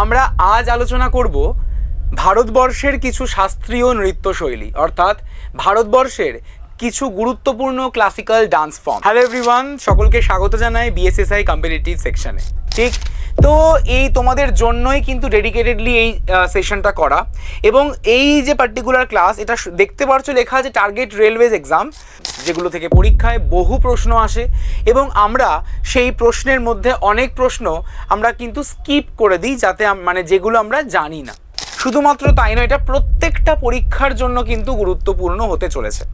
আমরা আজ আলোচনা করব ভারতবর্ষের কিছু শাস্ত্রীয় নৃত্যশৈলী অর্থাৎ ভারতবর্ষের কিছু গুরুত্বপূর্ণ classical dance form hello everyone সকলকে স্বাগত জানাই বিএসএসআই কম্পিটিটিভ সেকশনে ঠিক, তো এই তোমাদের জন্যই কিন্তু ডেডিকেটেডলি এই সেশনটা করা। এবং এই যে পার্টিকুলার ক্লাস এটা দেখতে পারছ লেখা আছে টার্গেট রেলওয়েজ এক্সাম যেগুলো থেকে পরীক্ষায় বহু প্রশ্ন আসে। এবং আমরা সেই প্রশ্নের মধ্যে অনেক প্রশ্ন আমরা কিন্তু স্কিপ করে দিই যাতে মানে যেগুলো আমরা জানি না। শুধুমাত্র তাই নয়, এটা প্রত্যেকটা পরীক্ষার জন্য কিন্তু গুরুত্বপূর্ণ হতে চলেছে।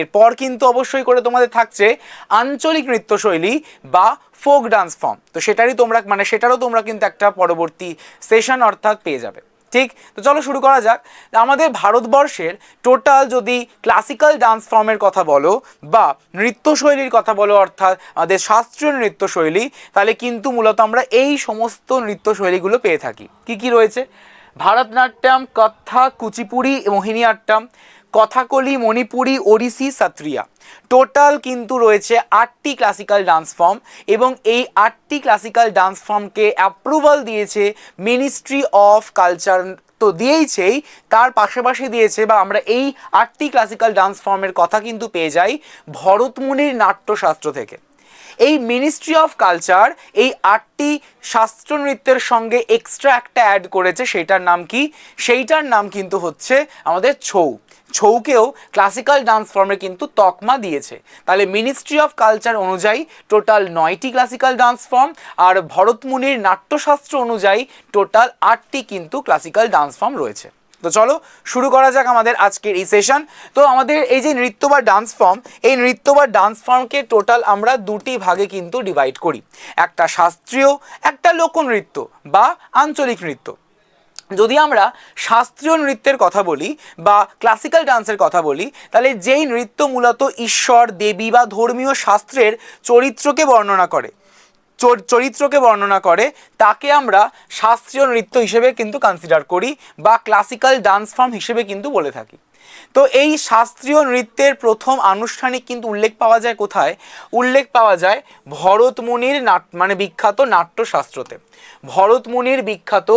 এরপর কিন্তু অবশ্যই করে তোমাদের থাকছে আঞ্চলিক নৃত্যশৈলী বা ফোক ডান্স ফর্ম। তো সেটারই তোমরা মানে সেটারও তোমরা কিন্তু একটা পরবর্তী সেশন অর্থাৎ পেয়ে যাবে। ঠিক? তো চলো শুরু করা যাক। আমাদের ভারতবর্ষের টোটাল যদি ক্লাসিক্যাল ডান্স ফর্মের কথা বলো বা নৃত্যশৈলীর কথা বলো অর্থাৎ আমাদের শাস্ত্রীয় নৃত্যশৈলী, তাহলে কিন্তু মূলত আমরা এই সমস্ত নৃত্যশৈলীগুলো পেয়ে থাকি। কি কি রয়েছে? ভারতনাট্যম কথা কুচিপুড়ি মোহিনীআট্যম কথাকলি, মণিপুরি, ওড়িশি, সাত্রিয়া। টোটাল কিন্তু রয়েছে আটটি ক্লাসিক্যাল ডান্স ফর্ম এবং এই আটটি ক্লাসিক্যাল ডান্স ফর্মকে অ্যাপ্রুভাল দিয়েছে মিনিস্ট্রি অফ কালচার তো দিয়েইছেই, তার পাশাপাশি দিয়েছে বা আমরা এই আটটি ক্লাসিক্যাল ডান্স ফর্মের কথা কিন্তু পেয়ে যাই ভরতমুনির নাট্যশাস্ত্র থেকে। এই মিনিস্ট্রি অফ কালচার এই আটটি শাস্ত্র নৃত্যের সঙ্গে এক্সট্রা একটা অ্যাড করেছে, সেইটার নাম কি? সেইটার নাম কিন্তু হচ্ছে আমাদের ছৌ। ছৌকেও ক্লাসিক্যাল ডান্স ফর্মে কিন্তু তকমা দিয়েছে। তাহলে মিনিস্ট্রি অফ কালচার অনুযায়ী টোটাল নয়টি ক্লাসিক্যাল ডান্স ফর্ম আর ভরতমুনির নাট্যশাস্ত্র অনুযায়ী টোটাল আটটি কিন্তু ক্লাসিক্যাল ডান্স ফর্ম রয়েছে। তো চলো শুরু করা যাক আমাদের আজকের এই সেশন তো আমাদের এই যে নৃত্য বা ডান্স ফর্ম এই নৃত্য বা ডান্স ফর্মকে টোটাল আমরা দুটি ভাগে কিন্তু ডিভাইড করি। একটা শাস্ত্রীয়, একটা লোকনৃত্য বা আঞ্চলিক নৃত্য। যদি আমরা শাস্ত্রীয় নৃত্যের কথা বলি বা ক্লাসিক্যাল ডান্সের কথা বলি, তাহলে যেই নৃত্য মূলত ঈশ্বর, দেবী বা ধর্মীয় শাস্ত্রের চরিত্রকে বর্ণনা করে চরিত্রকে বর্ণনা করে, তাকে আমরা শাস্ত্রীয় নৃত্য হিসেবে কিন্তু কনসিডার করি বা ক্লাসিক্যাল ডান্স ফর্ম হিসেবে কিন্তু বলে থাকি। তো এই শাস্ত্রীয় নৃত্যের প্রথম আনুষ্ঠানিক কিন্তু উল্লেখ পাওয়া যায় কোথায়? উল্লেখ পাওয়া যায় ভরতমুনির নাট মানে বিখ্যাত নাট্যশাস্ত্রতে। ভরতমুনির বিখ্যাত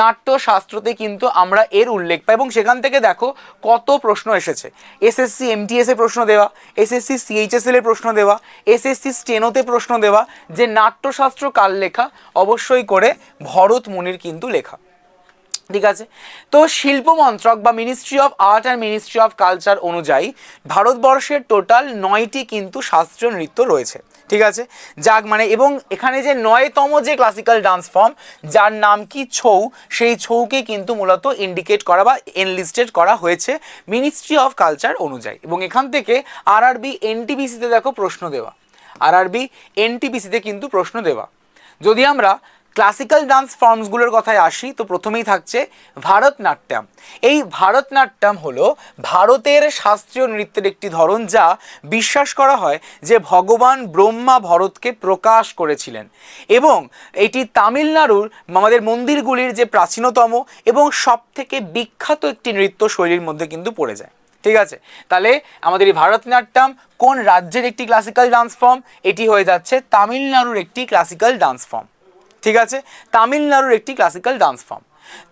নাট্যশাস্ত্রতে কিন্তু আমরা এর উল্লেখ পাই এবং সেখান থেকে দেখো কত প্রশ্ন এসেছে। এসএসসি এমটিএস এ প্রশ্ন দেওয়া এসএসসি সিএইচএসএল এ প্রশ্ন দেওয়া এসএসসি স্টেনোতে প্রশ্ন দেওয়া, যে নাট্যশাস্ত্র কাল লেখা? অবশ্যই করে ভরতমুনির কিন্তু লেখা। ঠিক আছে? তো শিল্প মন্ত্রক বা ministry of art and ministry of culture অনুযায়ী ভারতবর্ষের টোটাল নয়টি কিন্তু শাস্ত্রীয় নৃত্য রয়েছে। ঠিক আছে? যাক মানে এবং এখানে যে নয়তম যে ক্লাসিক্যাল ডান্স ফর্ম যার নাম কি ছৌ, সেই ছৌকে কিন্তু মূলত ইন্ডিকেট করা বা এনলিস্টেড করা হয়েছে মিনিস্ট্রি অফ কালচার অনুযায়ী। এবং এখান থেকে আর আরআরবি এনটিবিসিতে দেখো প্রশ্ন দেওয়া। আর আরআরবি এনটিবিসিতে কিন্তু প্রশ্ন দেওয়া। যদি আমরা ক্লাসিক্যাল ডান্স ফর্মসগুলোর কথায় আসি, তো প্রথমেই থাকছে ভারতনাট্যম। এই ভারতনাট্যম হলো ভারতের শাস্ত্রীয় নৃত্যের একটি ধরন যা বিশ্বাস করা হয় যে ভগবান ব্রহ্মা ভরতকে প্রকাশ করেছিলেন। এবং এটি তামিলনাড়ুর আমাদের মন্দিরগুলির যে প্রাচীনতম এবং সবথেকে বিখ্যাত একটি নৃত্য শৈলীর মধ্যে কিন্তু পড়ে যায়। ঠিক আছে? তাহলে আমাদের এই ভারতনাট্যম কোন রাজ্যের একটি ক্লাসিক্যাল ডান্স ফর্ম এটি হয়ে যাচ্ছে তামিলনাড়ুর একটি ক্লাসিক্যাল ডান্স ফর্ম ঠিক আছে? তামিলনাড়ুর একটি ক্লাসিক্যাল ডান্স ফর্ম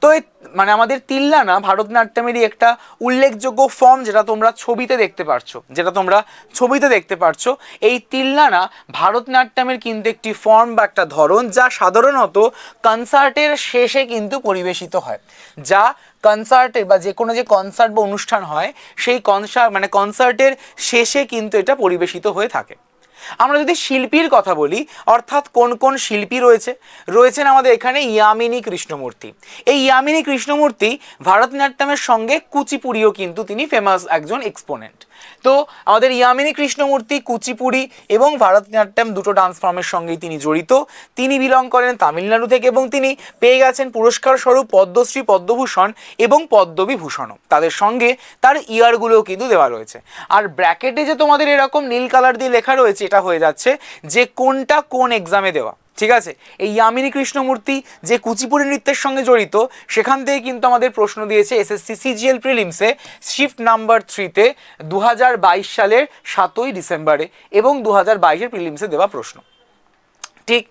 তো এই মানে আমাদের তিল্লানা ভারতনাট্যমেরই একটা উল্লেখযোগ্য ফর্ম যেটা তোমরা ছবিতে দেখতে পারছ, যেটা তোমরা ছবিতে দেখতে পারছ। এই তিল্লানা ভারতনাট্যমের কিন্তু একটি ফর্ম বা একটা ধরন যা সাধারণত কনসার্টের শেষে কিন্তু পরিবেশিত হয়। যা কনসার্টে বা যে কোনো যে কনসার্ট বা অনুষ্ঠান হয়, সেই কনসার্ট মানে কনসার্টের শেষে কিন্তু এটা পরিবেশিত হয়ে থাকে। আমরা যদি শিল্পীর কথা বলি, অর্থাৎ কোন কোন শিল্পী রয়েছে? রয়েছেন আমাদের এখানে ইয়ামিনী কৃষ্ণমূর্তি। এই ইয়ামিনী কৃষ্ণমূর্তি ভারতনাট্যমের সঙ্গে কুচিপুরিও কিন্তু তিনি ফেমাস একজন এক্সপোনেন্ট তো আমাদের ইয়ামিনী কৃষ্ণমূর্তি, কুচিপুড়ি এবং ভারতনাট্যম দুটো ডান্স ফর্মের সঙ্গেই তিনি জড়িত। তিনি বিলং করেন তামিলনাড়ু থেকে এবং তিনি পেয়ে গেছেন পুরস্কার স্বরূপ পদ্মশ্রী পদ্মভূষণ এবং পদ্মবিভূষণও। তাদের সঙ্গে তার ইয়ারগুলোও কিন্তু দেওয়া রয়েছে। আর ব্র্যাকেটে যে তোমাদের এরকম নীল কালার দিয়ে লেখা রয়েছে, এটা হয়ে যাচ্ছে যে কোনটা কোন এক্সামে দেওয়া। ঠিক আছে? এই ইয়ামিনী কৃষ্ণমূর্তি যে কুচিপুরি নৃত্যের সঙ্গে জড়িত, সেখান থেকে কিন্তু আমাদের প্রশ্ন দিয়েছে এসএসসি সিজিএল প্রিলিমসে শিফট নাম্বার থ্রিতে দু হাজার বাইশ সালের সাতই ডিসেম্বরে এবং দু হাজার বাইশের প্রিলিমসে দেওয়া প্রশ্ন। ঠিক?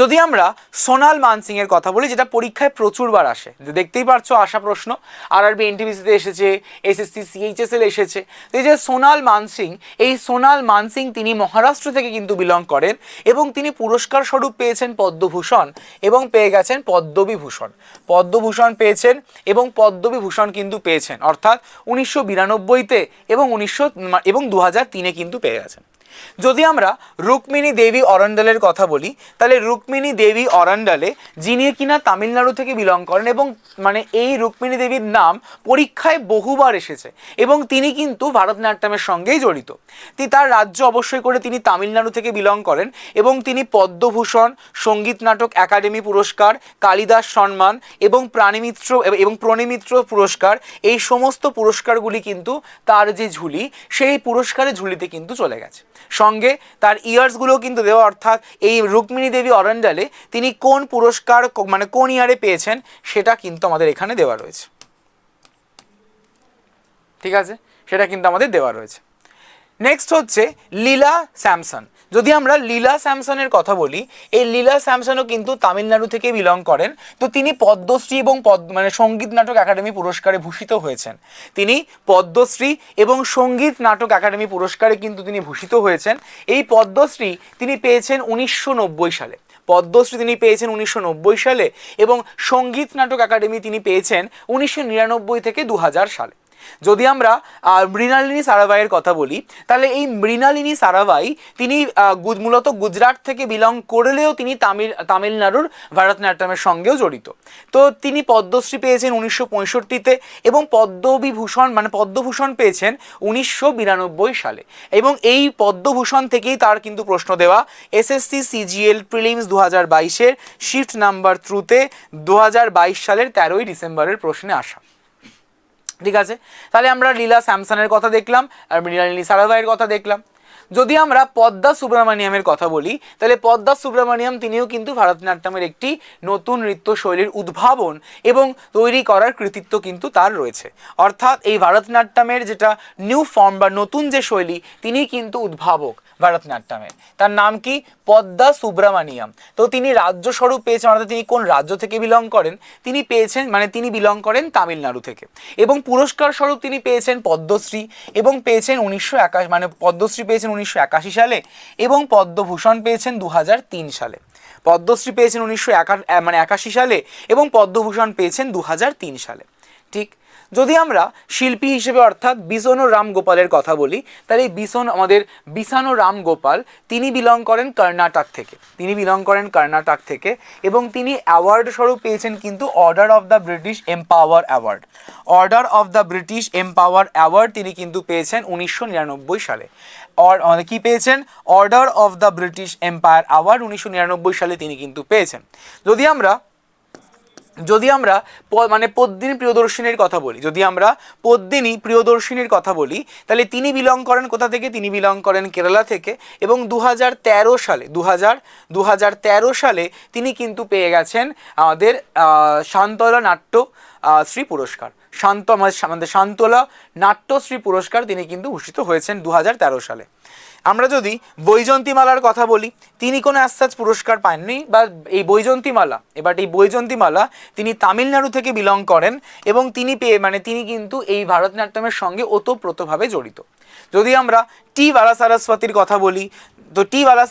যদি আমরা সোনাল মানসিং এর কথা বলি, যেটা পরীক্ষায় প্রচুরবার আসে। দেখতেই পারছ আসা প্রশ্ন। আর আরবি এনটিভিসিতে এসেছে এসএসসি সিএইচএসএল এসেছে। এই যে সোনাল মানসিং, এই সোনাল মানসিং তিনি মহারাষ্ট্র থেকে কিন্তু বিলং করেন এবং তিনি পুরস্কার স্বরূপ পেয়েছেন পদ্মভূষণ এবং পেয়ে গেছেন পদ্মবিভূষণ। পদ্মভূষণ পেয়েছেন এবং পদ্মবিভূষণ কিন্তু পেয়েছেন। অর্থাৎ উনিশশো বিরানব্বইতে এবং উনিশশো, এবং দু হাজার তিনে কিন্তু পেয়ে গেছেন। যদি আমরা রুক্মিণী দেবী অরণ্ডালের কথা বলি, তাহলে রুক্মিণী দেবী অরণ্ডালে, যিনি কিনা তামিলনাড়ু থেকে বিলং করেন এবং মানে এই রুক্মিণী দেবীর নাম পরীক্ষায় বহুবার এসেছে এবং তিনি কিন্তু ভারতনাট্যমের সঙ্গেই জড়িত। তিনি তার রাজ্য অবশ্যই করে তিনি তামিলনাড়ু থেকে বিলং করেন এবং তিনি পদ্মভূষণ, সংগীত নাটক, একাডেমি পুরস্কার, কালিদাস সম্মান এবং প্রাণীমিত্র এবং প্রণীমিত্র পুরস্কার, এই সমস্ত পুরস্কারগুলি কিন্তু তার যে ঝুলি, সেই পুরস্কারের ঝুলিতে কিন্তু চলে গেছে। সঙ্গে তার ইয়ার্সগুলো কিন্তু দেওয়া, অর্থাৎ এই রুক্মিণী দেবী অরণ্ডালে তিনি কোন পুরস্কার মানে কোন ইয়ারে পেয়েছেন সেটা কিন্তু আমাদের এখানে দেওয়া রয়েছে। ঠিক আছে? সেটা কিন্তু আমাদের দেওয়া রয়েছে। নেক্সট হচ্ছে লীলা স্যামসন। যদি আমরা লীলা স্যামসনের কথা বলি, এই লীলা স্যামসনও কিন্তু তামিলনাড়ু থেকে বিলং করেন। তো তিনি পদ্মশ্রী এবং পদ মানে সংগীত নাটক একাডেমি পুরস্কারে ভূষিত হয়েছেন। তিনি পদ্মশ্রী এবং সংগীত নাটক একাডেমি পুরস্কারে কিন্তু তিনি ভূষিত হয়েছেন। এই পদ্মশ্রী তিনি পেয়েছেন উনিশশো নব্বই সালে। পদ্মশ্রী তিনি পেয়েছেন উনিশশো নব্বই সালে এবং সংগীত নাটক একাডেমি তিনি পেয়েছেন উনিশশো নিরানব্বই থেকে দু হাজার সালে। যদি আমরা মৃণালিনী সারাভাইয়ের কথা বলি, তাহলে এই মৃণালিনী সারাভাই তিনি মূলত গুজরাট থেকে বিলং করলেও তিনি তামিল, তামিলনাড়ুর ভারতনাট্যমের সঙ্গেও জড়িত। তো তিনি পদ্মশ্রী পেয়েছেন উনিশশো পঁয়ষট্টিতে এবং পদ্মবিভূষণ মানে পদ্মভূষণ পেয়েছেন উনিশশো বিরানব্বই সালে। এবং এই পদ্মভূষণ থেকেই তার কিন্তু প্রশ্ন দেওয়া এসএসসি সিজিএল প্রিলিমস দু হাজার বাইশের শিফট নাম্বার থ্রুতে দু হাজার বাইশ সালের তেরোই ডিসেম্বরের প্রশ্নে আসা। ঠিক আছে? তাহলে আমরা লীলা স্যামসনের কথা দেখলাম, আর মৃণালিনী সারাভাইয়ের কথা দেখলাম। যদি আমরা পদ্মা সুব্রমণিয়ামের কথা বলি, তাহলে পদ্মা সুব্রমণিয়াম তিনিও কিন্তু ভারতনাট্যমের একটি নতুন নৃত্য শৈলীর উদ্ভাবন এবং তৈরি করার কৃতিত্ব কিন্তু তার রয়েছে। অর্থাৎ এই ভারতনাট্যমের যেটা নিউ ফর্ম বা নতুন যে শৈলী, তিনি কিন্তু উদ্ভাবক। ভারতনাট্যমের তার নাম কি? পদ্মা সুব্রমণিয়াম। তো তিনি রাজ্য স্বরূপ পেয়েছেন, অর্থাৎ তিনি কোন রাজ্য থেকে বিলং করেন? তিনি পেয়েছেন মানে তিনি বিলং করেন তামিলনাড়ু থেকে। এবং পুরস্কার স্বরূপ তিনি পেয়েছেন পদ্মশ্রী এবং পেয়েছেন উনিশশো একাশ মানে পদ্মশ্রী পেয়েছেন উনিশশো একাশি সালে এবং পদ্মভূষণ পেয়েছেন দু তিন সালে। পদ্মশ্রী পেয়েছেন উনিশশো একা মানে একাশি সালে এবং পদ্মভূষণ পেয়েছেন দু তিন সালে। ঠিক? যদি আমরা শিল্পী হিসেবে অর্থাৎ বিসনো রাম গোপালের কথা বলি, তাহলে এই বিসন আমাদের বিসানো রাম গোপাল, তিনি বিলং করেন কর্ণাটক থেকে। তিনি বিলং করেন কর্ণাটক থেকে এবং তিনি অ্যাওয়ার্ড স্বরূপ পেয়েছেন কিন্তু Order of the British Empire award Order of the British Empire award তিনি কিন্তু পেয়েছেন উনিশশো নিরানব্বই সালে। কি পেয়েছেন? Order of the British Empire award উনিশশো নিরানব্বই সালে তিনি কিন্তু পেয়েছেন। যদি আমরা যদি আমরা মানে পদ্মিনী প্রিয়দর্শিনীর কথা বলি, যদি আমরা পদ্মিনী প্রিয়দর্শিনীর কথা বলি, তাহলে তিনি বিলং করেন কোথা থেকে? তিনি বিলং করেন কেরালা থেকে। এবং দু হাজার তেরো সালে দু হাজার দু সালে তিনি কিন্তু পেয়ে গেছেন আমাদের শান্তলা নাট্য শ্রী পুরস্কার। শান্ত আমাদের আমাদের শান্তলা নাট্যশ্রী পুরস্কার তিনি কিন্তু ভূষিত হয়েছেন দু হাজার তেরো সালে। আমরা যদি বৈজয়ন্তীমালার কথা বলি, তিনি কোনো অ্যাসাজ পুরস্কার পাননি, বা এই বৈজয়ন্তীমালা, এবার এই বৈজয়ন্তীমালা তিনি তামিলনাড়ু থেকে বিলং করেন এবং তিনি পেয়ে মানে তিনি কিন্তু এই ভারতনাট্যমের সঙ্গে ওতপ্রোতভাবে জড়িত। যদি আমরা টি বালা সারস্বতীর কথা বলি তো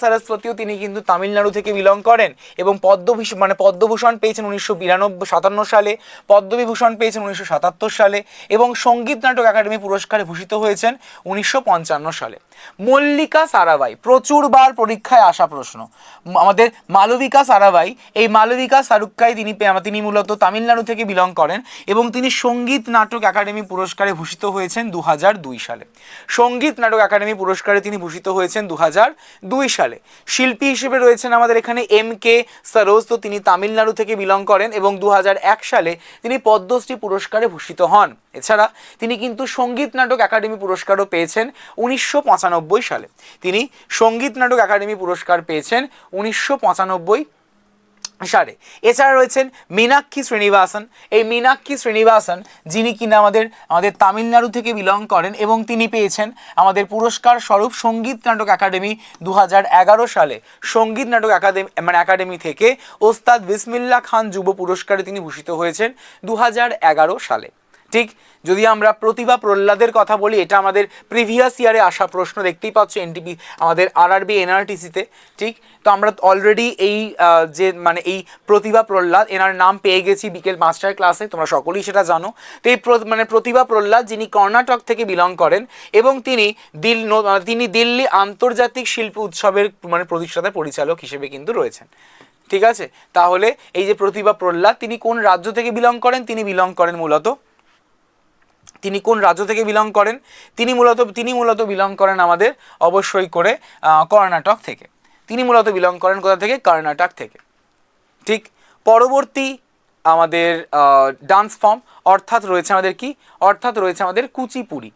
সারস্বতীও তিনি কিন্তু তামিলনাড়ু থেকে বিলং করেন এবং পদ্মভূষণ মানে পদ্মভূষণ পেয়েছেন উনিশশো বিরানব্বই সাতান্ন সালে, পদ্মবিভূষণ পেয়েছেন উনিশশো সাতাত্তর সালে এবং সংগীত নাটক একাডেমি পুরস্কারে ভূষিত হয়েছেন উনিশশো পঞ্চান্ন সালে। মল্লিকা সারাবাই প্রচুরবার পরীক্ষায় আসা প্রশ্ন। আমাদের মালবিকা সারাবাই এই মালবিকা সারুক্কাই তিনি তিনি মূলত তামিলনাড়ু থেকে বিলং করেন এবং তিনি সংগীত নাটক একাডেমি পুরস্কারে ভূষিত হয়েছেন দু সালে। সংগীত নাটক একাডেমি পুরস্কারে তিনি ভূষিত হয়েছেন দু হাজার দুই সালে। শিল্পী হিসেবে রয়েছেন আমাদের এখানে এম কে সরোজ, তো তিনি তামিলনাড়ু থেকে বিলং করেন এবং দু সালে তিনি পদ্মশ্রী পুরস্কারে ভূষিত হন। এছাড়া তিনি কিন্তু সংগীত নাটক একাডেমি পুরস্কারও পেয়েছেন উনিশশো পঁচানব্বই সালে। তিনি সংগীত নাটক একাডেমি পুরস্কার পেয়েছেন উনিশশো পঁচানব্বই সালে এছাড়া রয়েছেন মীনাক্ষী শ্রীনিবাসন। এই মীনাক্ষী শ্রীনিবাসন, যিনি কিনা আমাদের আমাদের তামিলনাড়ু থেকে বিলং করেন এবং তিনি পেয়েছেন আমাদের পুরস্কার স্বরূপ সংগীত নাটক একাডেমি দু হাজার এগারো সালে। সংগীত নাটক একাডেমি মানে একাডেমি থেকে ওস্তাদ বিসমিল্লা খান যুব পুরস্কারে তিনি ভূষিত হয়েছেন দু হাজার এগারো সালে। ঠিক যদি আমরা প্রতিভা প্রহ্লাদের কথা বলি, এটা আমাদের প্রিভিয়াস ইয়ারে আসা প্রশ্ন দেখতেই পাচ্ছ এনটিপি আমাদের আরআরবি এনআরটিসিতে ঠিক? তো আমরা অলরেডি এই যে মানে এই প্রতিভা প্রহ্লাদ, এনার নাম পেয়ে গেছি বিকেল পাঁচটার ক্লাসে তোমরা সকলেই সেটা জানো। তো এই মানে প্রতিভা প্রহ্লাদ যিনি কর্ণাটক থেকে বিলং করেন এবং তিনি দিল তিনি দিল্লি আন্তর্জাতিক শিল্প উৎসবের মানে প্রতিষ্ঠাতা পরিচালক হিসেবে কিন্তু রয়েছেন। ঠিক আছে? তাহলে এই যে প্রতিভা প্রহ্লাদ, তিনি কোন রাজ্য থেকে বিলং করেন? তিনি বিলং করেন মূলত তিনি কোন রাজ্য থেকে বিলং করেন? তিনি মূলত তিনি মূলত বিলং করেন আমাদের অবশ্যই করে কর্ণাটক থেকে। তিনি মূলত বিলং করেন কোথা থেকে? কর্ণাটক থেকে। ঠিক পরবর্তী আমাদের ডান্স ফর্ম অর্থাৎ রয়েছে আমাদের কি? অর্থাৎ রয়েছে আমাদের কুচিপুড়ি।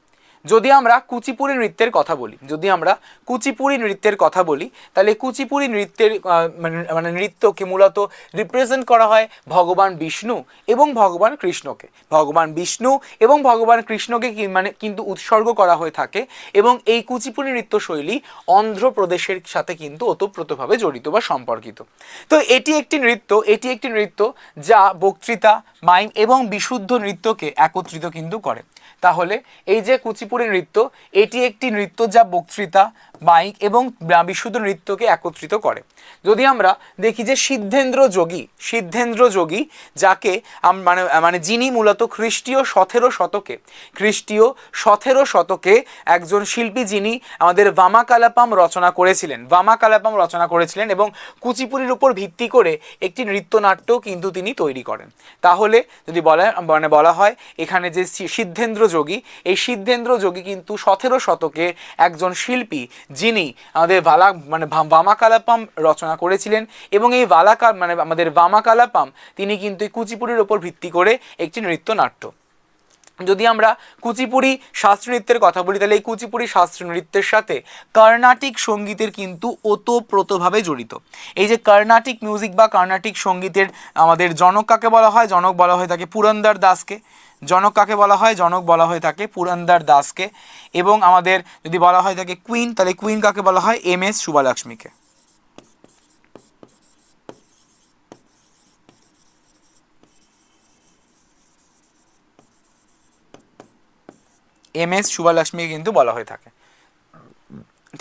যদি আমরা কুচিপুড়ি নৃত্যের কথা বলি, যদি আমরা কুচিপুড়ি নৃত্যের কথা বলি, তাহলে কুচিপুড়ি নৃত্যের মানে- মানে নৃত্যকে মূলত রিপ্রেজেন্ট করা হয় ভগবান বিষ্ণু এবং ভগবান কৃষ্ণকে। ভগবান বিষ্ণু এবং ভগবান কৃষ্ণকে মানে কিন্তু উৎসর্গ করা হয়ে থাকে এবং এই কুচিপুড়ি নৃত্যশৈলী অন্ধ্রপ্রদেশের সাথে কিন্তু ওতপ্রোতভাবে জড়িত বা সম্পর্কিত। তো এটি একটি নৃত্য, এটি একটি নৃত্য যা বক্তৃতা, মাইম এবং বিশুদ্ধ নৃত্যকে একত্রিত কিন্তু করে। তাহলে এই যে কুচিপুরি নৃত্য এটি একটি নৃত্য যা বক্তৃতা মাইক এবং বিশুদ্ধ নৃত্যকে একত্রিত করে। যদি আমরা দেখি যে সিদ্ধেন্দ্র যোগী সিদ্ধেন্দ্র যোগী যাকে মানে মানে যিনি মূলত খ্রিস্টীয় সতেরো শতকে, খ্রিস্টীয় সতেরো শতকে একজন শিল্পী যিনি আমাদের বামাকালাপাম রচনা করেছিলেন বামাকালাপাম রচনা করেছিলেন এবং কুচিপুড়ির উপর ভিত্তি করে একটি নৃত্যনাট্য কিন্তু তিনি তৈরি করেন। তাহলে যদি বলা মানে বলা হয় এখানে যে সিদ্ধেন্দ্র যোগী, এই সিদ্ধেন্দ্র যোগী কিন্তু সতেরো শতকে একজন শিল্পী যিনি আমাদের ভালা মানে ভা- বামাকালাপাম রচনা করেছিলেন এবং এই বালাকা মানে আমাদের বামাকালাপাম তিনি কিন্তু কুচিপুড়ির ওপর ভিত্তি করে একটি নৃত্যনাট্য। যদি আমরা কুচিপুড়ি শাস্ত্রীয় নৃত্যের কথা বলি, তাহলে এই কুচিপুড়ি শাস্ত্রীয় নৃত্যের সাথে কর্ণাটিক সঙ্গীতের কিন্তু ওতপ্রোতভাবে জড়িত। এই যে কর্ণাটিক মিউজিক বা কর্ণাটিক সঙ্গীতের আমাদের জনক কাকে বলা হয়? জনক বলা হয়ে থাকে পুরন্দর দাসকে। জনক কাকে বলা হয়? জনক বলা হয়ে থাকে পুরন্দর দাসকে। এবং আমাদের যদি বলা হয় থাকে কুইন তাহলে কুইন কাকে বলা হয়? এম এস শুভালক্ষ্মীকে এম এস শুভালক্ষ্মীকে কিন্তু বলা হয়ে থাকে।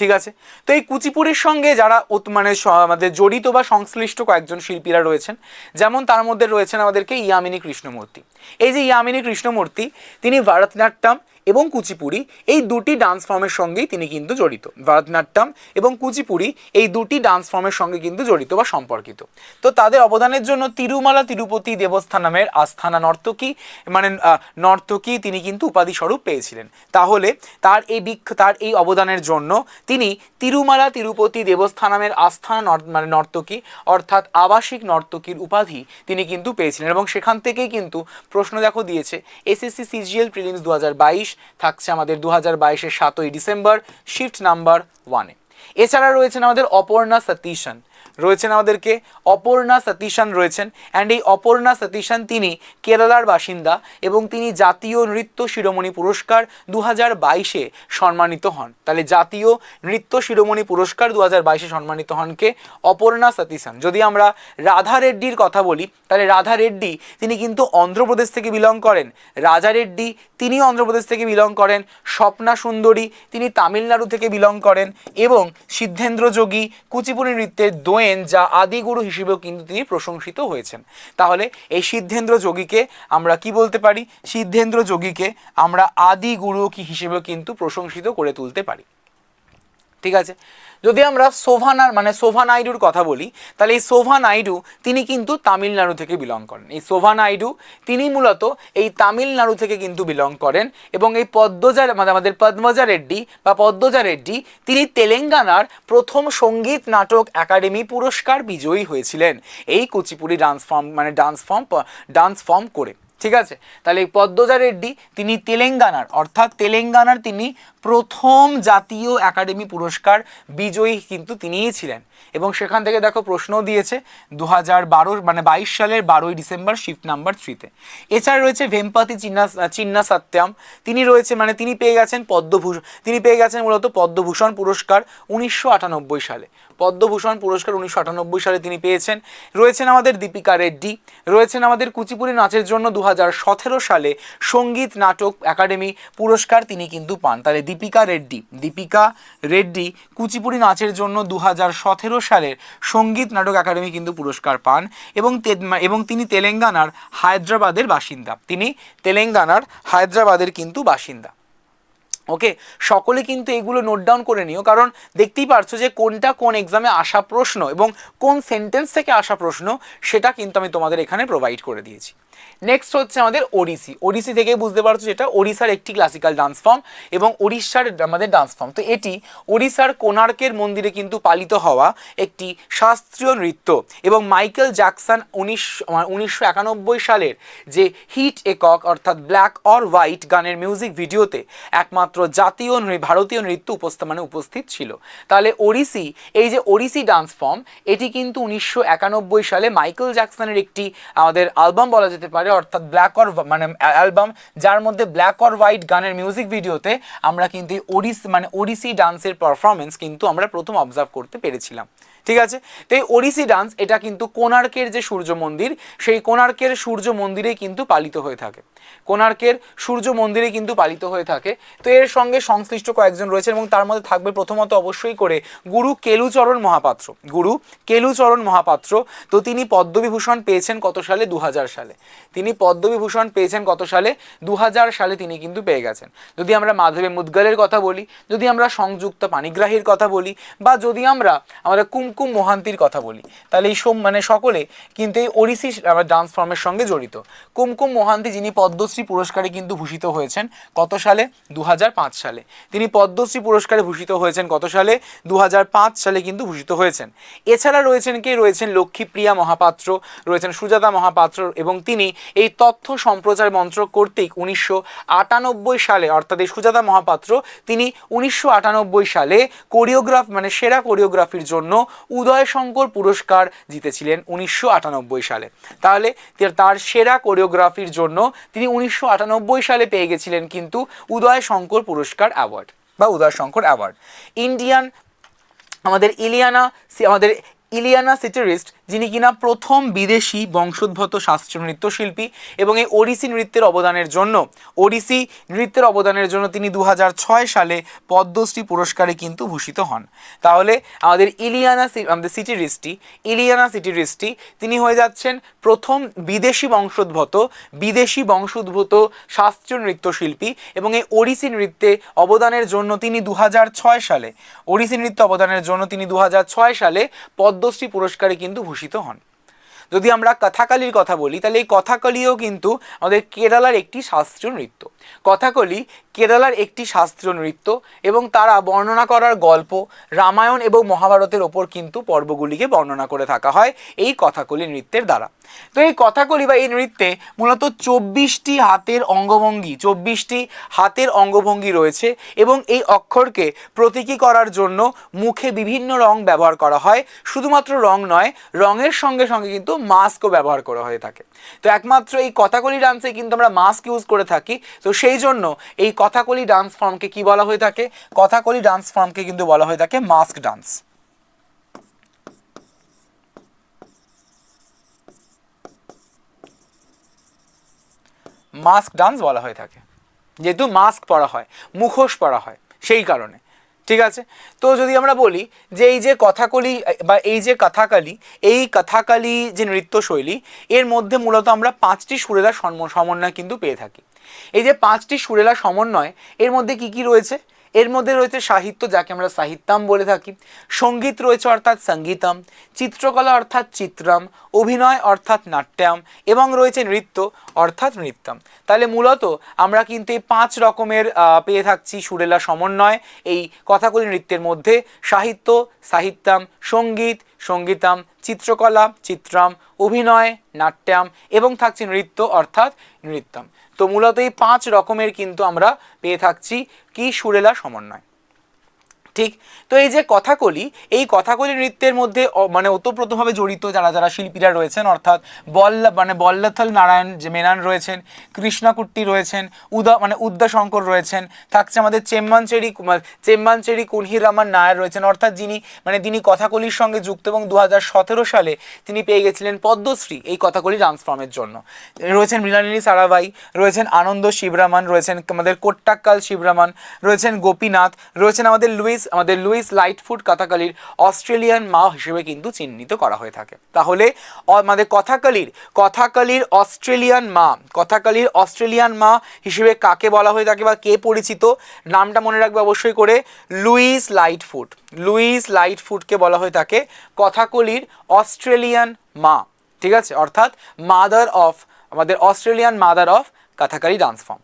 ঠিক আছে? তো এই কুচিপুড়ির সঙ্গে যারা মানে আমাদের জড়িত বা সংশ্লিষ্ট কয়েকজন শিল্পীরা রয়েছেন, যেমন তার মধ্যে রয়েছেন আমাদেরকে ইয়ামিনী কৃষ্ণমূর্তি। এই যে ইয়ামিনী কৃষ্ণমূর্তি, তিনি ভারতনাট্যম এবং কুচিপুড়ি এই দুটি ডান্স ফর্মের সঙ্গেই তিনি কিন্তু জড়িত। ভারতনাট্যম এবং কুচিপুড়ি এই দুটি ডান্স ফর্মের সঙ্গে কিন্তু জড়িত বা সম্পর্কিত। তো তাদের অবদানের জন্য তিরুমালা তিরুপতি দেবস্থানামের আস্থানা নর্তকী মানে নর্তকী তিনি কিন্তু উপাধি স্বরূপ পেয়েছিলেন। তাহলে তার এই বিখ্য তার এই অবদানের জন্য তিনি তিরুমালা তিরুপতি দেবস্থানামের আস্থানা মানে নর্তকী অর্থাৎ আবাসিক নর্তকীর উপাধি তিনি কিন্তু পেয়েছিলেন এবং সেখান থেকেই কিন্তু প্রশ্ন দেখো দিয়েছে। এসএসসি সিজিএল প্রিলিমস দু হাজার বাইশ থাকছে আমাদের দু হাজার বাইশের সাতই ডিসেম্বর শিফট নাম্বার ওয়ানে এছাড়া রয়েছেন আমাদের অপর্ণা সতীশন। রয়েছেন আমাদেরকে। অপর্ণা সতীশান রয়েছেন। অ্যান্ড এই অপর্ণা সতীশান তিনি কেরালার বাসিন্দা এবং তিনি জাতীয় নৃত্য শিরোমণি পুরস্কার দু হাজার বাইশে সম্মানিত হন। তাহলে জাতীয় নৃত্য শিরোমণি পুরস্কার দু হাজার বাইশে সম্মানিত হন কে? অপর্ণা সতীশান। যদি আমরা রাধা রেড্ডির কথা বলি, তাহলে রাধা রেড্ডি তিনি কিন্তু অন্ধ্রপ্রদেশ থেকে বিলং করেন। রাজা রেড্ডি তিনি অন্ধ্রপ্রদেশ থেকে বিলং করেন। স্বপ্না সুন্দরী তিনি তামিলনাড়ু থেকে বিলং করেন এবং সিদ্ধেন্দ্র যোগী কুচিপুড়ি নৃত্যের দোয়েন যা আদিগুরু হিসেবেও কিন্তু তিনি প্রশংসিত হয়েছেন। তাহলে এই সিদ্ধেন্দ্র যোগীকে আমরা কি বলতে পারি? সিদ্ধেন্দ্র যোগীকে আমরা আদিগুরু কি হিসেবেও কিন্তু প্রশংসিত করে তুলতে পারি। ঠিক আছে? যদি আমরা শোভা না মানে শোভা নাইডুর কথা বলি, তাহলে এই শোভা নাইডু তিনি কিন্তু তামিলনাড়ু থেকে বিলং করেন। এই শোভা নাইডু তিনি মূলত এই তামিলনাড়ু থেকে কিন্তু বিলং করেন এবং এই পদ্মজা মানে আমাদের পদ্মজা রেড্ডি বা পদ্মজা রেড্ডি, তিনি তেলেঙ্গানার প্রথম সংগীত নাটক একাডেমি পুরস্কার বিজয়ী হয়েছিলেন। এই কুচিপুড়ি ডান্স ফর্ম মানে ডান্স ফর্ম ডান্স ফর্ম করে। ঠিক আছে? তাহলে পদ্মজা রেড্ডি, তিনি তেলেঙ্গানার, অর্থাৎ তেলেঙ্গানার তিনি প্রথম জাতীয় একাডেমি পুরস্কার বিজয়ী কিন্তু তিনিই ছিলেন। এবং সেখান থেকে দেখো প্রশ্নও দিয়েছে দু হাজার বারো মানে বাইশ সালের বারোই ডিসেম্বর শিফট নাম্বার থ্রিতে। এছাড়া রয়েছে ভেমপাতি চিন্না চিন্না সত্যাম, তিনি রয়েছে মানে তিনি পেয়ে গেছেন পদ্মভূষণ তিনি পেয়ে গেছেন মূলত পদ্মভূষণ পুরস্কার উনিশশো আটানব্বই সালে। পদ্মভূষণ পুরস্কার উনিশশো আটানব্বই সালে তিনি পেয়েছেন। রয়েছেন আমাদের দীপিকা রেড্ডি, রয়েছেন আমাদের কুচিপুড়ি নাচের জন্য দু হাজার সতেরো সালে সংগীত নাটক একাডেমি পুরস্কার তিনি কিন্তু পান। তাহলে দীপিকা রেড্ডি দীপিকা রেড্ডি কুচিপুড়ি নাচের জন্য দু হাজার সতেরো সালের সংগীত নাটক একাডেমি কিন্তু পুরস্কার পান এবং এবং তিনি তেলেঙ্গানার হায়দ্রাবাদের বাসিন্দা। তিনি তেলেঙ্গানার হায়দ্রাবাদের কিন্তু বাসিন্দা। ওকে সকলে কিন্তু এগুলো নোট ডাউন করে নিও, কারণ দেখতেই পারছ যে কোনটা কোন এক্সামে আসা প্রশ্ন এবং কোন সেন্টেন্স থেকে আসা প্রশ্ন, সেটা কিন্তু আমি তোমাদের এখানে প্রোভাইড করে দিয়েছি। নেক্সট হচ্ছে আমাদের ওড়িশি। ওড়িশি থেকে বুঝতে পারছ যেটা ওড়িশার একটি ক্লাসিক্যাল ডান্স ফর্ম এবং ওড়িশার আমাদের ডান্স ফর্ম তো এটি ওড়িশার কোণার্কের মন্দিরে কিন্তু পালিত হওয়া একটি শাস্ত্রীয় নৃত্য এবং মাইকেল জ্যাকসন উনিশ উনিশশো একানব্বই সালের যে হিট একক অর্থাৎ ব্ল্যাক অর হোয়াইট গানের মিউজিক ভিডিওতে একমাত্র জাতীয় ভারতীয় নৃত্য উপস্থাপনে উপস্থিত ছিল। তাহলে ওড়িশি, এই যে ওড়িশি ডান্স ফর্ম এটি কিন্তু উনিশশো একানব্বই সালে মাইকেল জ্যাকসনের একটি আমাদের অ্যালবাম বলা যেতে পারে, অর্থাৎ ব্ল্যাক অর মানে অ্যালবাম যার মধ্যে ব্ল্যাক অর হোয়াইট গানের মিউজিক ভিডিওতে আমরা কিন্তু ওড়িশি মানে ওড়িসি ডান্সের পারফরমেন্স কিন্তু আমরা প্রথম অবজার্ভ করতে পেরেছিলাম। ঠিক আছে? তো এই ওড়িসি ডান্স এটা কিন্তু কোণার্কের যে সূর্য মন্দির, সেই কোণার্কের সূর্য মন্দিরেই কিন্তু পালিত হয়ে থাকে। কোণার্কের সূর্য মন্দিরে কিন্তু পালিত হয়ে থাকে। তো এর সঙ্গে সংশ্লিষ্ট কয়েকজন রয়েছে এবং তার মধ্যে থাকবে প্রথমত অবশ্যই করে গুরু কেলুচরণ মহাপাত্র। গুরু কেলুচরণ মহাপাত্র, তো তিনি পদ্মবিভূষণ পেয়েছেন কত সালে? দু হাজার সালে। তিনি পদ্মবিভূষণ পেয়েছেন কত সালে? দু হাজার সালে তিনি কিন্তু পেয়ে গেছেন। যদি আমরা মাধবী মুদগলের কথা বলি, যদি আমরা সংযুক্ত পানিগ্রাহীর কথা বলি, বা যদি আমরা আমাদের কুমকুম মোহান্তির কথা বলি, তাহলে এই সোম মানে সকলে কিন্তু এই ওড়িশি ডান্স ফর্মের সঙ্গে জড়িত। কুমকুম মোহান্তি যিনি পদ্মশ্রী পুরস্কারে কিন্তু ভূষিত হয়েছেন কত সালে? দু হাজার পাঁচ সালে। তিনি পদ্মশ্রী পুরস্কারে ভূষিত হয়েছেন কত সালে? দু হাজার পাঁচ সালে কিন্তু ভূষিত হয়েছেন। এছাড়া রয়েছেন কে? রয়েছেন লক্ষ্মীপ্রিয়া মহাপাত্র, রয়েছেন সুজাতা মহাপাত্র এবং তিনি এই তথ্য সম্প্রচার মন্ত্র কর্তৃক উনিশশো আটানব্বই সালে, অর্থাৎ এই সুজাতা মহাপাত্র, তিনি উনিশশো আটানব্বই সালে কোরিওগ্রাফ মানে সেরা কোরিওগ্রাফির জন্য উদয় শঙ্কর পুরস্কার জিতেছিলেন উনিশশো আটানব্বই সালে। তাহলে তার সেরা কোরিওগ্রাফির জন্য তিনি উনিশশো আটানব্বই সালে পেয়ে গেছিলেন কিন্তু উদয় শঙ্কর পুরস্কার অ্যাওয়ার্ড বা উদয় শঙ্কর অ্যাওয়ার্ড ইন্ডিয়ান আমাদের ইলিয়ানা আমাদের ইলিয়ানা সিটারিস্ট, যিনি কিনা প্রথম বিদেশি বংশোদ্ভূত শাস্ত্রীয় নৃত্যশিল্পী এবং এই ওড়িশি নৃত্যের অবদানের জন্য, ওড়িশি নৃত্যের অবদানের জন্য তিনি দু হাজার ছয় সালে পদ্মশ্রী পুরস্কারে কিন্তু ভূষিত হন। তাহলে আমাদের ইলিয়ানা আমাদের সিটিরিস্টি ইলিয়ানা সিটিরিস্টি তিনি হয়ে যাচ্ছেন প্রথম বিদেশি বংশোদ্ভূত বিদেশি বংশোদ্ভূত শাস্ত্রীয় নৃত্যশিল্পী এবং এই ওড়িশি নৃত্যে অবদানের জন্য তিনি দু হাজার ছয় সালে, ওড়িশি নৃত্য অবদানের জন্য তিনি দু হাজার ছয় সালে পদ্মশ্রী পুরস্কারে কিন্তু ভূষিত হন। যদি আমরা কথাকালির কথা বলি, তাহলে এই কথাকলিও কিন্তু আমাদের কেরালার একটি শাস্ত্রীয় নৃত্য। কথাকলি কেরালার একটি শাস্ত্রীয় নৃত্য এবং তারা বর্ণনা করার গল্প, রামায়ণ এবং মহাভারতের ওপর কিন্তু পর্বগুলিকে বর্ণনা করে থাকা হয় এই কথাকলি নৃত্যের দ্বারা। তো এই কথাকলি বা এই নৃত্যে মূলত চব্বিশটি হাতের অঙ্গভঙ্গি, চব্বিশটি হাতের অঙ্গভঙ্গি রয়েছে এবং এই অক্ষরকে প্রতীকী করার জন্য মুখে বিভিন্ন রং ব্যবহার করা হয়। শুধুমাত্র রং নয়, রঙের সঙ্গে সঙ্গে কিন্তু মাস্কও ব্যবহার করা হয়ে থাকে। তো একমাত্র এই কথাকলি ডান্সে কিন্তু আমরা মাস্ক ইউজ করে থাকি। তো সেই জন্য এই কথাকলি ডান্স ফর্মকে কি বলা হয়ে থাকে? কথাকলি ডান্স ফর্মকে কিন্তু বলা হয়ে থাকে মাস্ক ডান্স মাস্ক ডান্স বলা হয়ে থাকে। যেহেতু মাস্ক পরা হয়, মুখোশ পরা হয়, সেই কারণে। ঠিক আছে? তো যদি আমরা বলি যে এই যে কথাকলি, বা এই যে কথাকালি, এই কথাকালি যে নৃত্যশৈলী, এর মধ্যে মূলত আমরা পাঁচটি সুরেলা সমন্বয় কিন্তু পেয়ে থাকি। এই যে পাঁচটি সুরেলা সমন্বয়, এর মধ্যে কি কি রয়েছে? এর মধ্যে রয়েছে সাহিত্য, যাকে আমরা সাহিত্যাম বলে থাকি। সংগীত রয়েছে অর্থাৎ সঙ্গীতম, চিত্রকলা অর্থাৎ চিত্রাম, অভিনয় অর্থাৎ নাট্যাম, এবং রয়েছে নৃত্য অর্থাৎ নৃত্যম। তাহলে মূলত আমরা কিন্তু এই পাঁচ রকমের পেয়ে থাকছি সুরেলা সমন্বয়। এই কথাকলি নৃত্যের মধ্যে সাহিত্য, সাহিত্যাম, সংগীত সঙ্গীতাম, চিত্রকলা, চিত্রাম, অভিনয়, নাট্যাম এবং থাকছে নৃত্য অর্থাৎ নৃত্যম। তো মূলত এই পাঁচ রকমের কিন্তু আমরা পেয়ে থাকছি কি সুরেলা সমন্বয়। ঠিক? তো এই যে কথাকলি, এই কথাকলি নৃত্যের মধ্যে মানে ওতপ্রোতভাবে জড়িত যারা যারা শিল্পীরা রয়েছেন, অর্থাৎ বল্লা মানে বল্লাথল নারায়ণ যে মেনান রয়েছেন, কৃষ্ণাকুট্টি রয়েছেন, উদা মানে উদ্যাশঙ্কর রয়েছেন, থাকছে আমাদের চেম্বাঞ্চেরি কুমার চেম্বাঞ্চেরি কুনহিরামান নায়ার রয়েছেন, অর্থাৎ যিনি মানে তিনি কথাকলির সঙ্গে যুক্ত এবং দু হাজার সতেরো সালে তিনি পেয়ে গেছিলেন পদ্মশ্রী এই কথাকলি ডান্স ফর্মের জন্য। রয়েছেন মৃণালিনী সারাভাই, রয়েছেন আনন্দ শিবরামান, রয়েছেন আমাদের কোট্টাক্কাল শিবরামান, রয়েছেন গোপীনাথ, রয়েছেন আমাদের লুইস আমাদের লুইস লাইটফুট কথাকালির অস্ট্রেলিয়ান মা হিসেবে কিন্তু চিহ্নিত করা হয়ে থাকে। তাহলে আমাদের কথাকালির কথাকালির অস্ট্রেলিয়ান মা, কথাকালির অস্ট্রেলিয়ান মা হিসেবে কাকে বলা হয়ে থাকে বা কে পরিচিত, নামটা মনে রাখবে অবশ্যই করে লুইস লাইটফুট। লুইস লাইটফুটকে বলা হয়ে থাকে কথাকলির অস্ট্রেলিয়ান মা। ঠিক আছে? অর্থাৎ, মাদার অফ, আমাদের Australian mother of Kathakali dance form.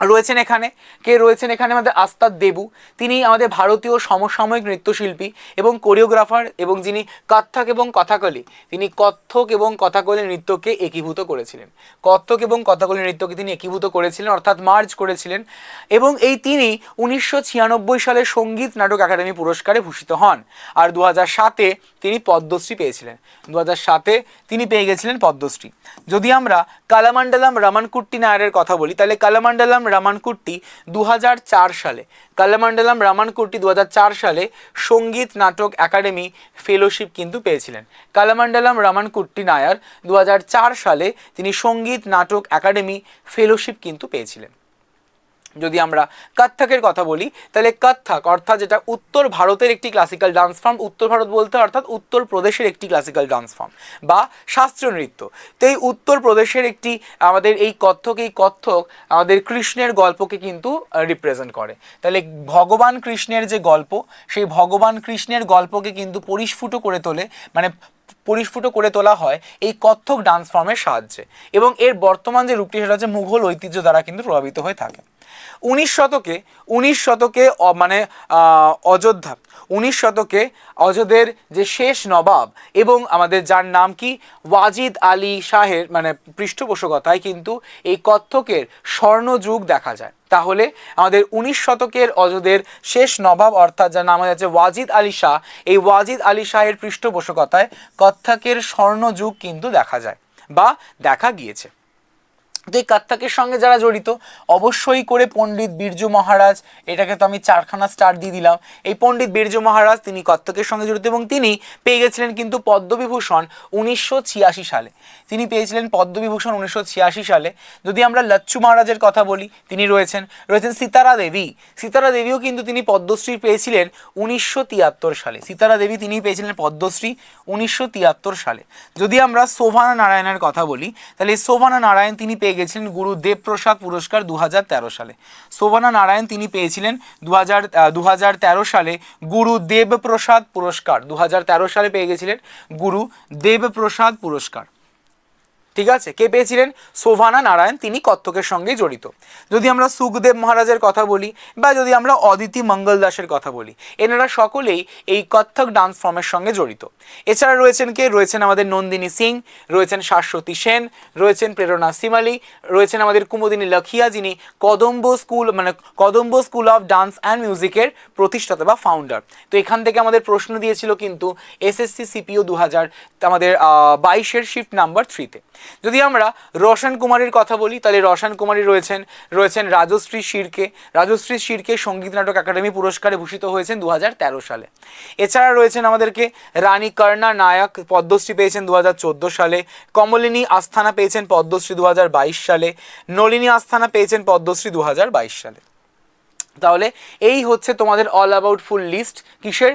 রয়েছেন এখানে, কে রয়েছেন এখানে আমাদের আস্তাদ দেবু। তিনি আমাদের ভারতীয় সমসাময়িক নৃত্যশিল্পী এবং কোরিওগ্রাফার এবং যিনি কত্থক এবং কথাকলি, তিনি কত্থক এবং কথাকলি নৃত্যকে একীভূত করেছিলেন। কত্থক এবং কথাকলি নৃত্যকে তিনি একীভূত করেছিলেন, অর্থাৎ মার্জ করেছিলেন এবং এই তিনি উনিশশো ছিয়ানব্বই সালে সংগীত নাটক একাডেমি পুরস্কারে ভূষিত হন। আর দু সাতে তিনি পদ্মশ্রী পেয়েছিলেন। দু সাতে তিনি পেয়ে গেছিলেন পদ্মশ্রী। যদি আমরা কালামান্ডালাম রামানকুট্টি নায়ারের কথা বলি, তাহলে কালামান্ডালাম রামানকুট্টি দু সালে কালামান্ডালাম রামানকুট্টি দু সালে সংগীত নাটক একাডেমি ফেলোশিপ কিন্তু পেয়েছিলেন। কালামান্ডালাম রামানকুট্টি নায়ার দু হাজার চার সালে তিনি সংগীত নাটক একাডেমি ফেলোশিপ কিন্তু পেয়েছিলেন। যদি আমরা কত্থকের কথা বলি, তাহলে কত্থক অর্থাৎ যেটা উত্তর ভারতের একটি ক্লাসিক্যাল ডান্স ফর্ম উত্তর ভারত বলতে অর্থাৎ উত্তর প্রদেশের একটি ক্লাসিক্যাল ডান্স ফর্ম বা শাস্ত্রীয় নৃত্য। তো এই উত্তর প্রদেশের একটি, আমাদের এই কত্থক এই কত্থক আমাদের কৃষ্ণের গল্পকে কিন্তু রিপ্রেজেন্ট করে। তাহলে ভগবান কৃষ্ণের যে গল্প, সেই ভগবান কৃষ্ণের গল্পকে কিন্তু পরিস্ফুট করে তোলে মানে পরিস্ফুট করে তোলা হয় এই কত্থক ডান্স ফর্মের সাহায্যে। এবং এর বর্তমান যে রূপটি, সেটা হচ্ছে মুঘল ঐতিহ্য দ্বারা কিন্তু প্রভাবিত হয়ে থাকে। উনিশ শতকে উনিশ শতকে মানে অযোধ্যা। উনিশ শতকে অযোধ্যের যে শেষ নবাব এবং আমাদের যার নাম কি? ওয়াজিদ আলী শাহের মানে পৃষ্ঠপোষকতায় কিন্তু এই কত্থকের স্বর্ণযুগ দেখা যায়। তাহলে আমাদের উনিশ শতকের অযোধ্যের শেষ নবাব অর্থাৎ যার নাম হচ্ছে ওয়াজিদ আলী শাহ, এই ওয়াজিদ আলী শাহের পৃষ্ঠপোষকতায় কত্থকের স্বর্ণযুগ কিন্তু দেখা যায় বা দেখা গিয়েছে। তো এই কত্থকের সঙ্গে যারা জড়িত, অবশ্যই করে পণ্ডিত বিরজু মহারাজ, এটাকে তো আমি চারখানা স্টার দিয়ে দিলাম। এই পণ্ডিত বিরজু মহারাজ তিনি কত্থকের সঙ্গে জড়িত এবং তিনি পেয়ে গেছিলেন কিন্তু পদ্মবিভূষণ উনিশশো ছিয়াশি সালে। তিনি পেয়েছিলেন পদ্মবিভূষণ উনিশশো ছিয়াশি সালে। যদি আমরা লচ্ছু মহারাজের কথা বলি, তিনি রয়েছেন রয়েছেন সীতারা দেবী। সীতারা দেবীও কিন্তু তিনি পদ্মশ্রী পেয়েছিলেন উনিশশো তিয়াত্তর সালে। সীতারা দেবী তিনি পেয়েছিলেন পদ্মশ্রী উনিশশো তিয়াত্তর সালে। যদি আমরা শোভানা নারায়ণের কথা বলি, তাহলে শোভানা নারায়ণ তিনি পেয়ে গেছিলেন গুরু দেবপ্রসাদ পুরস্কার দু হাজার তেরো সালে। শোভনা নারায়ণ তিনি পেয়েছিলেন দু হাজার সালে গুরু দেবপ্রসাদ পুরস্কার। দু হাজার তেরো সালে পেয়ে গেছিলেন গুরু দেবপ্রসাদ পুরস্কার। ঠিক আছে? কে পেয়েছিলেন? শোভানা নারায়ণ। তিনি কত্থকের সঙ্গে জড়িত। যদি আমরা সুখদেব মহারাজের কথা বলি বা যদি আমরা অদিতি মঙ্গল দাসের কথা বলি, এনারা সকলেই এই কত্থক ডান্স ফর্মের সঙ্গে জড়িত। এছাড়া রয়েছেন কে? রয়েছেন আমাদের নন্দিনী সিং, রয়েছেন শাশ্বতী সেন, রয়েছেন প্রেরণা সিমালি, রয়েছেন আমাদের কুমুদিনী লখিয়া, যিনি কদম্ব স্কুল মানে Kadamb school of dance and মিউজিকের প্রতিষ্ঠাতা বা ফাউন্ডার তো এখান থেকে আমাদের প্রশ্ন দিয়েছিল কিন্তু এসএসসি সিপিও দু হাজার আমাদের বাইশের শিফট নাম্বার থ্রিতে যদি আমরা রোশন কুমারীর কথা বলি, তাহলে রোশন কুমারী রয়েছেন রয়েছেন রাজশ্রী শিরকে। রাজশ্রী শিরকে সংগীত নাটক একাডেমি পুরস্কারে ভূষিত হয়েছেন দু হাজার তেরো সালে। এছাড়া রয়েছেন আমাদেরকে রানী কর্ণা নায়ক, পদ্মশ্রী পেয়েছেন দু হাজার চোদ্দ সালে। কমলিনী আস্থানা পেয়েছেন পদ্মশ্রী দু হাজার বাইশ সালে। নলিনী আস্থানা পেয়েছেন পদ্মশ্রী দু হাজার বাইশ সালে। তাহলে এই হচ্ছে তোমাদের অল অ্যাবাউট ফুল লিস্ট কিসের?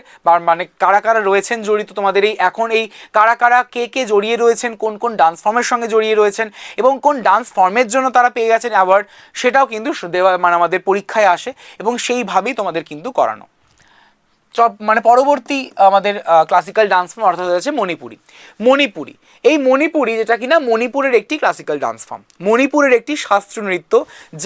মানে কারা কারা রয়েছেন জড়িত তোমাদের এই এখন এই কারা কারা কে কে জড়িয়ে রয়েছেন, কোন কোন ডান্স ফর্মের সঙ্গে জড়িয়ে রয়েছেন এবং কোন ডান্স ফর্মের জন্য তারা পেয়ে গেছেন অ্যাওয়ার্ড সেটাও কিন্তু দেওয়া মানে আমাদের পরীক্ষায় আসে এবং সেইভাবেই তোমাদের কিন্তু করানো। মানে পরবর্তী আমাদের ক্লাসিক্যাল ডান্স ফর্ম অর্থাৎ হচ্ছে মণিপুরি। মণিপুরি। এই মণিপুরি যেটা কিনা মণিপুরের একটি ক্লাসিক্যাল ডান্স ফর্ম মণিপুরের একটি শাস্ত্রীয় নৃত্য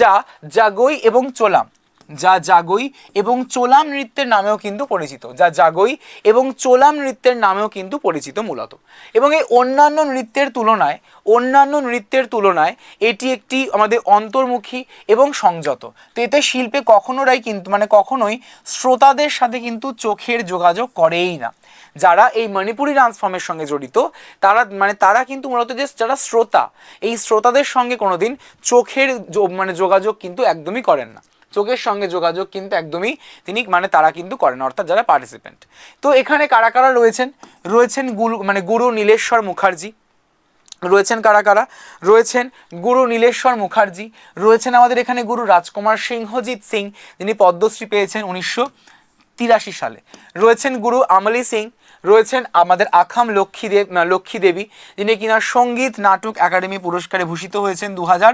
যা জাগই এবং চোলাম। যা জাগই এবং চোলাম নৃত্যের নামেও কিন্তু পরিচিত। যা জাগই এবং চোলাম নৃত্যের নামেও কিন্তু পরিচিত মূলত। এবং এই অন্যান্য নৃত্যের তুলনায়, অন্যান্য নৃত্যের তুলনায় এটি একটি আমাদের অন্তর্মুখী এবং সংযত। তো এতে শিল্পে কখনোরাই কিন্তু মানে কখনোই শ্রোতাদের সাথে কিন্তু চোখের যোগাযোগ করেই না। যারা এই মণিপুরি ডান্স ফর্মের সঙ্গে জড়িত, তারা মানে তারা কিন্তু মূলত যে যারা শ্রোতা, এই শ্রোতাদের সঙ্গে কোনোদিন চোখের মানে যোগাযোগ কিন্তু একদমই করেন না। চোখের সঙ্গে যোগাযোগ কিন্তু একদমই তিনি মানে তারা কিন্তু করেন, অর্থাৎ যারা পার্টিসিপেন্ট তো এখানে কারা কারা রয়েছেন? রয়েছেন গুরু মানে গুরু নীলেশ্বর মুখার্জি। রয়েছেন কারা কারা? রয়েছেন গুরু নীলেশ্বর মুখার্জি। রয়েছেন আমাদের এখানে গুরু রাজকুমার সিংহজিৎ সিং, যিনি পদ্মশ্রী পেয়েছেন উনিশশো তিরাশি সালে। রয়েছেন গুরু আমলি সিং, রয়েছেন আমাদের আখাম লক্ষ্মী দেব লক্ষ্মী দেবী যিনি কিনা সংগীত নাটক একাডেমি পুরস্কারে ভূষিত হয়েছেন দু হাজার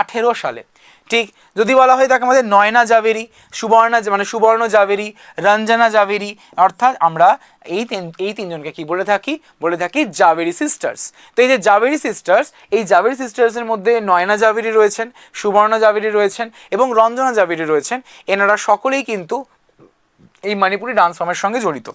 আঠেরো সালে। ঠিক যদি বলা হয় তাকে আমাদের নয়না জাবেরি সুবর্ণা মানে সুবর্ণ জাবেরি রঞ্জনা জাবেরি অর্থাৎ আমরা এই তিন, এই তিনজনকে কি বলে থাকি? বলে থাকি জাবেরি সিস্টার্স তো এই যে জাবেরি সিস্টার্স এই জাবেরি সিস্টার্সের মধ্যে নয়না জাবেরি রয়েছেন, সুবর্ণ জাবেরি রয়েছেন এবং রঞ্জনা জাবেরি রয়েছেন। এনারা সকলেই কিন্তু এই মণিপুরি ডান্স ফর্মের সঙ্গে জড়িত।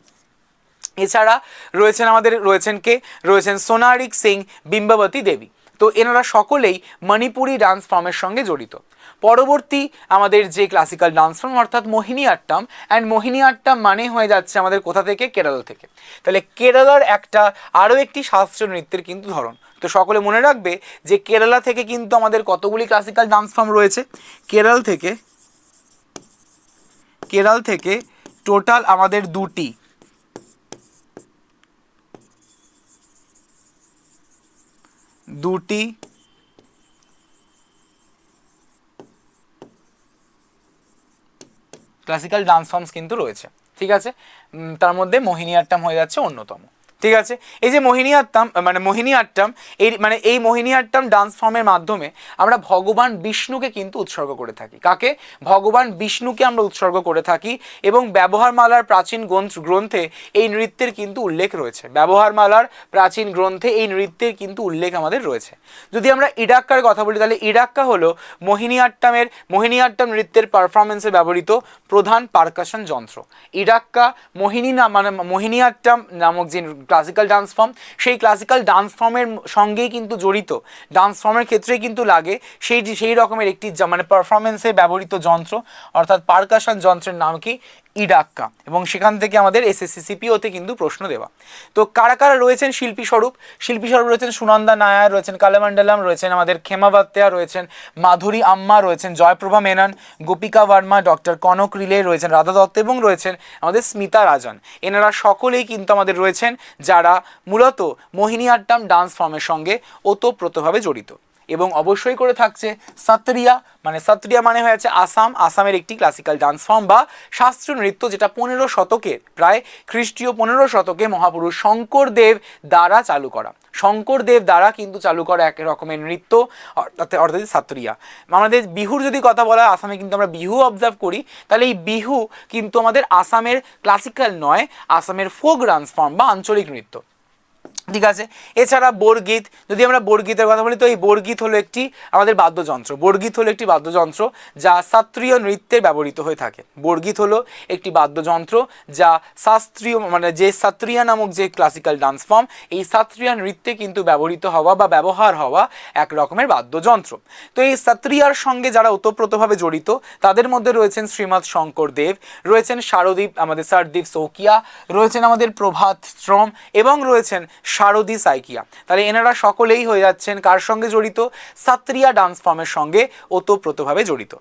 এছাড়া রয়েছেন আমাদের, রয়েছেন কে? রয়েছেন সোনারিক সিং, বিম্বাবতী দেবী। তো এনারা সকলেই মণিপুরি ডান্স ফর্মের সঙ্গে জড়িত। পরবর্তী আমাদের যে ক্লাসিক্যাল ডান্স ফর্ম অর্থাৎ মোহিনী আট্টাম অ্যান্ড মোহিনী আট্টাম মানে হয়ে যাচ্ছে আমাদের কোথা থেকে? কেরালা থেকে। তাহলে কেরালার একটা আরও একটি শাস্ত্রীয় নৃত্যের কিন্তু ধরন। তো সকলে মনে রাখবে যে কেরালা থেকে কিন্তু আমাদের কতগুলি ক্লাসিক্যাল ডান্স ফর্ম রয়েছে? কেরাল থেকে কেরাল থেকে টোটাল আমাদের দুটি। দুটি ক্লাসিক্যাল ডান্স ফর্মস কিন্তু রয়েছে ঠিক আছে? তার মধ্যে মোহিনীয়াট্টাম হয়ে যাচ্ছে অন্যতম। ঠিক আছে? এই যে মোহিনী আট্টাম মানে মোহিনী আট্টাম এই মানে এই মোহিনী আট্টাম ডান্স ফর্মের মাধ্যমে আমরা ভগবান বিষ্ণুকে কিন্তু উৎসর্গ করে থাকি। কাকে? ভগবান বিষ্ণুকে আমরা উৎসর্গ করে থাকি এবং ব্যবহারমালার প্রাচীন গ্রন্থ এই নৃত্যের কিন্তু উল্লেখ রয়েছে। ব্যবহারমালার প্রাচীন গ্রন্থে এই নৃত্যের কিন্তু উল্লেখ আমাদের রয়েছে। যদি আমরা ইডাক্কার কথা বলি, তাহলে ইডাক্কা হলো মোহিনী আট্টামের মোহিনী আট্টাম নৃত্যের পারফরমেন্সে ব্যবহৃত প্রধান পারকাশন যন্ত্র। ইডাক্কা মোহিনী না মানে মোহিনী আট্টাম নামক যে ক্লাসিক্যাল ডান্স ফর্ম সেই ক্লাসিক্যাল ডান্স ফর্মের সঙ্গেই কিন্তু জড়িত। ডান্স ফর্মের ক্ষেত্রেই কিন্তু লাগে সেই সেই রকমের একটি মানে পারফরমেন্সে ব্যবহৃত যন্ত্র, অর্থাৎ পারকাশন যন্ত্রের নাম কি? ইডাক্কা এবং সেখান থেকে আমাদের এসএসসি সিপিওতে কিন্তু প্রশ্ন দেওয়া। তো কারা কারা রয়েছেন শিল্পী স্বরূপ? শিল্পী স্বরূপ রয়েছেন সুনন্দা নায়ার, রয়েছেন কালামান্ডালাম রয়েছেন আমাদের খেমাবাত্তা রয়েছেন মাধুরী আম্মা, রয়েছেন জয়প্রভা মেনন, গোপিকা ভার্মা, ডক্টর কনক রিলে, রয়েছেন রাধা দত্ত এবং রয়েছেন আমাদের স্মিতা রাজন। এনারা সকলেই কিন্তু আমাদের রয়েছেন যারা মূলত মোহিনীআট্টাম ডান্স ফর্মের সঙ্গে ওতপ্রোতভাবে জড়িত। এবং অবশ্যই করে থাকছে সাত্রিয়া। মানে সাত্রিয়া মানে হয়ে আছে আসাম। আসামের একটি ক্লাসিক্যাল ডান্স ফর্ম বা শাস্ত্রীয় নৃত্য যেটা পনেরো শতকে, প্রায় খ্রিস্টীয় পনেরো শতকে মহাপুরুষ শঙ্করদেব দ্বারা চালু করা। শঙ্করদেব দ্বারা কিন্তু চালু করা এক রকমের নৃত্য, অর্থাৎ অর্থাৎ সাত্রিয়া। আমাদের বিহুর যদি কথা বলা হয়, আসামে কিন্তু আমরা বিহু অবজার্ভ করি, তাহলে এই বিহু কিন্তু আমাদের আসামের ক্লাসিক্যাল নয়, আসামের ফোক ডান্স ফর্ম বা আঞ্চলিক নৃত্য। ঠিক আছে? এছাড়া বরগীত, যদি আমরা বরগীতের কথা বলি, তো এই বরগীত হলো একটি আমাদের বাদ্যযন্ত্র। বরগীত হলো একটি বাদ্যযন্ত্র যা শাস্ত্রীয় নৃত্যে ব্যবহৃত হয়ে থাকে। বরগীত হলো একটি বাদ্যযন্ত্র যা শাস্ত্রীয় মানে যে সাত্রিয়া নামক যে ক্লাসিক্যাল ডান্স ফর্ম এই সাত্রিয়া নৃত্যে কিন্তু ব্যবহৃত হওয়া বা ব্যবহার হওয়া এক রকমের বাদ্যযন্ত্র। তো এই সাত্রিয়ার সঙ্গে যারা ওতপ্রোতভাবে জড়িত, তাদের মধ্যে রয়েছেন শ্রীমৎ শঙ্কর দেব, রয়েছেন শারদীপ, আমাদের সারদীপ সৌকিয়া, রয়েছেন আমাদের প্রভাত শ্রম এবং রয়েছেন শারদী সাইকিয়া। তাহলে এনারা সকলেই হয়ে যাচ্ছেন কার সঙ্গে জড়িত? সাত্রিয়া ডান্স ফর্মের সঙ্গে ওতপ্রোতভাবে জড়িত।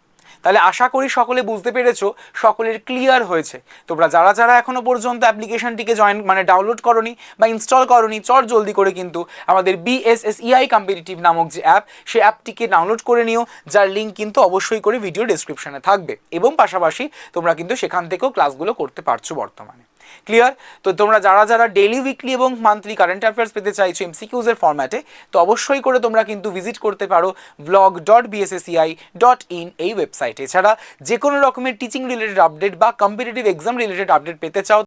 তাহলে আশা করি সকলে বুঝতে পেরেছ, সকলের ক্লিয়ার হয়েছে। তোমরা যারা যারা এখনও পর্যন্ত অ্যাপ্লিকেশনটিকে জয়েন মানে ডাউনলোড করনি বা ইনস্টল করনি, চট জলদি করে কিন্তু আমাদের বিএসএসইআই কম্পিটিটিভ নামক যে অ্যাপ সেই অ্যাপটিকে ডাউনলোড করে নিও, যার লিঙ্ক কিন্তু অবশ্যই করে ভিডিও ডেসক্রিপশনে থাকবে। এবং পাশাপাশি তোমরা কিন্তু সেখান থেকেও ক্লাসগুলো করতে পারছ বর্তমানে। ক্লিয়ার তো তোমরা যারা যারা ডেলি উইকলি এবং মান্থলি কারেন্ট অ্যাফেয়ার্স পেতে চাইছো এমসিকিউজের ফরম্যাটে তো অবশ্যই করে তোমরা কিন্তু ভিজিট করতে পারো blog dot BSACI dot in এই ওয়েবসাইটে এছাড়া যে কোনো রকমের টিচিং রিলেটেড আপডেট বা কম্পিটিটিভ এক্সাম রিলেটেড আপডেট পেতে চাও